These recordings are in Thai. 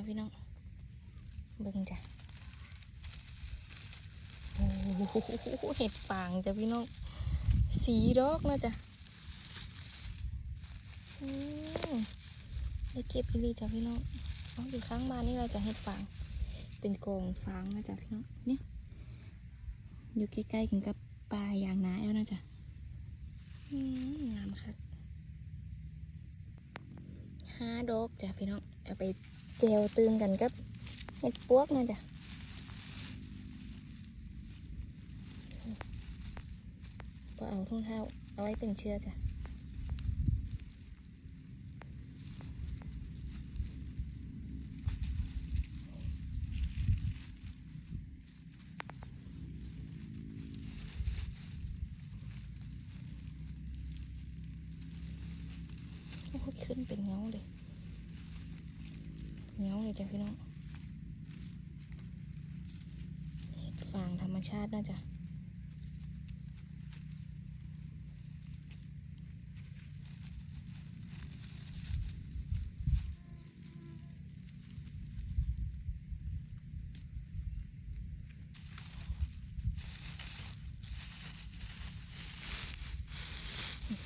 ะพี่น้อง เบิ่งจ้ะ โอ้โหเห็ดฟางจ้ะพี่น้อง สีดอกนะจ้ะอืมได้เก็บอีหลีจ้ะพี่น้องเอาอยู่ข้างบ้านนี่เราจะเห็ดฟาง เป็นกองฟางนะจ๊ะพี่น้อง เนี่ย อยู่ใกล้ๆกันกับปลายางนาแอลนะจ๊ะงามค่ะ ห้าดอกจ้ะพี่น้องเอาไปเจลตื่มกันกับเห็ดปวกนะจ้ะพอเอาทุ่งเท้าเอาไว้ตึงเชือกจ้ะ โอ้ขึ้นเป็นเงาเลยเงาเลยจ้ะพี่น้องฟางธรรมชาติน่าจะ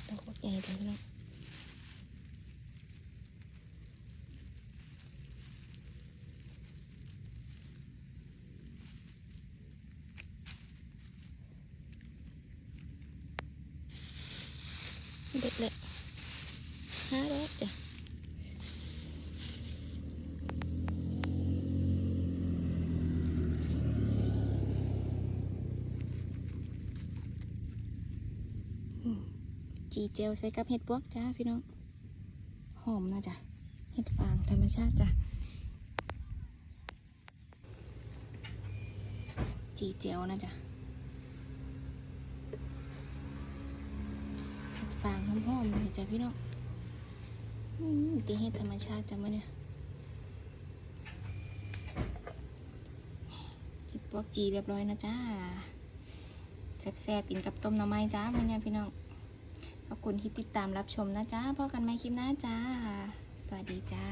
ดอกใหญ่จ้ะพี่น้อ เด็กเล็กห้าดอกจ้ะจีเจลใส่กับเห็ดพวกจ้าพี่น้อง หอมนะจ๊ะเห็ดฟางธรรมชาติจ้ะ จีเจลนะจ๊ะ เห็ด ฟางหอมๆเลยจ้ะพี่น้องอืมตีเห็ดธรรมชาติจ้ะมื่อเนี่ยเห็ดปวกจีเรียบร้อยนะจ้าแซ่บๆกินกับต้มหน่อไม้จ้ามื่อเนี่ยพี่น้อง ขอบคุณที่ติดตามรับชมนะจ้าพบกันใหม่คลิปหน้าจ้า สวัสดีจ้า